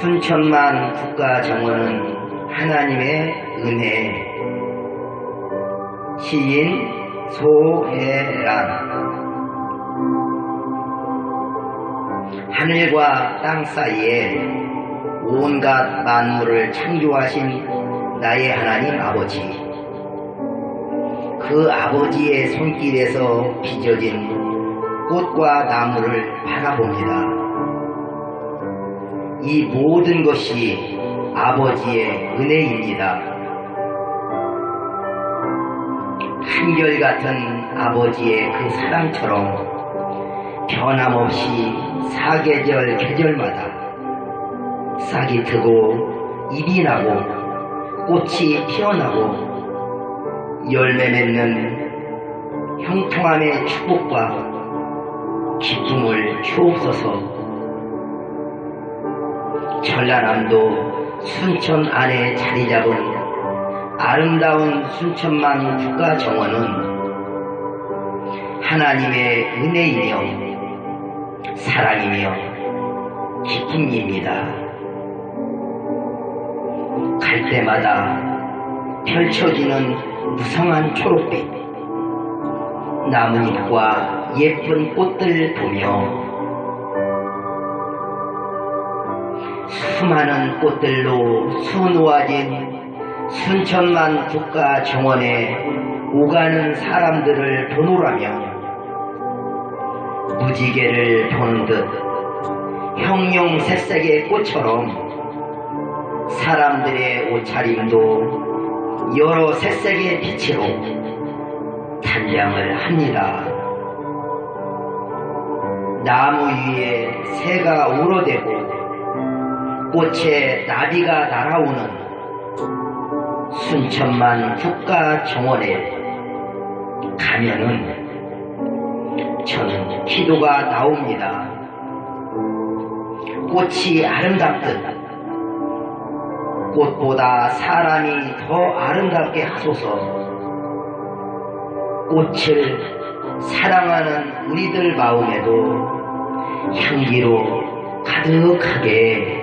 순천만 국가 정원은 하나님의 은혜. 시인 소혜란. 하늘과 땅 사이에 온갖 만물을 창조하신 나의 하나님 아버지 그 아버지의 손길에서 빚어진 꽃과 나무를 바라봅니다. 이 모든 것이 아버지의 은혜입니다. 한결같은 아버지의 그 사랑처럼 변함없이 사계절 계절마다 싹이 트고 잎이 나고 꽃이 피어나고 열매 맺는 형통함의 축복과 기쁨을 주옵소서 전라남도 순천 안에 자리 잡은 아름다운 순천만 국가정원은 하나님의 은혜이며 사랑이며 기쁨입니다. 갈 때마다 펼쳐지는 무성한 초록빛, 나뭇잎과 예쁜 꽃들 보며 수많은 꽃들로 수놓아진 순천만 국가 정원에 오가는 사람들을 보노라며 무지개를 보는 듯 형용 새색의 꽃처럼 사람들의 옷차림도 여러 새색의 빛으로 단장을 합니다. 나무 위에 새가 울어대고 꽃에 나비가 날아오는 순천만 국가정원에 가면은 저는 기도가 나옵니다. 꽃이 아름답듯 꽃보다 사람이 더 아름답게 하소서. 꽃을 사랑하는 우리들 마음에도 향기로 가득하게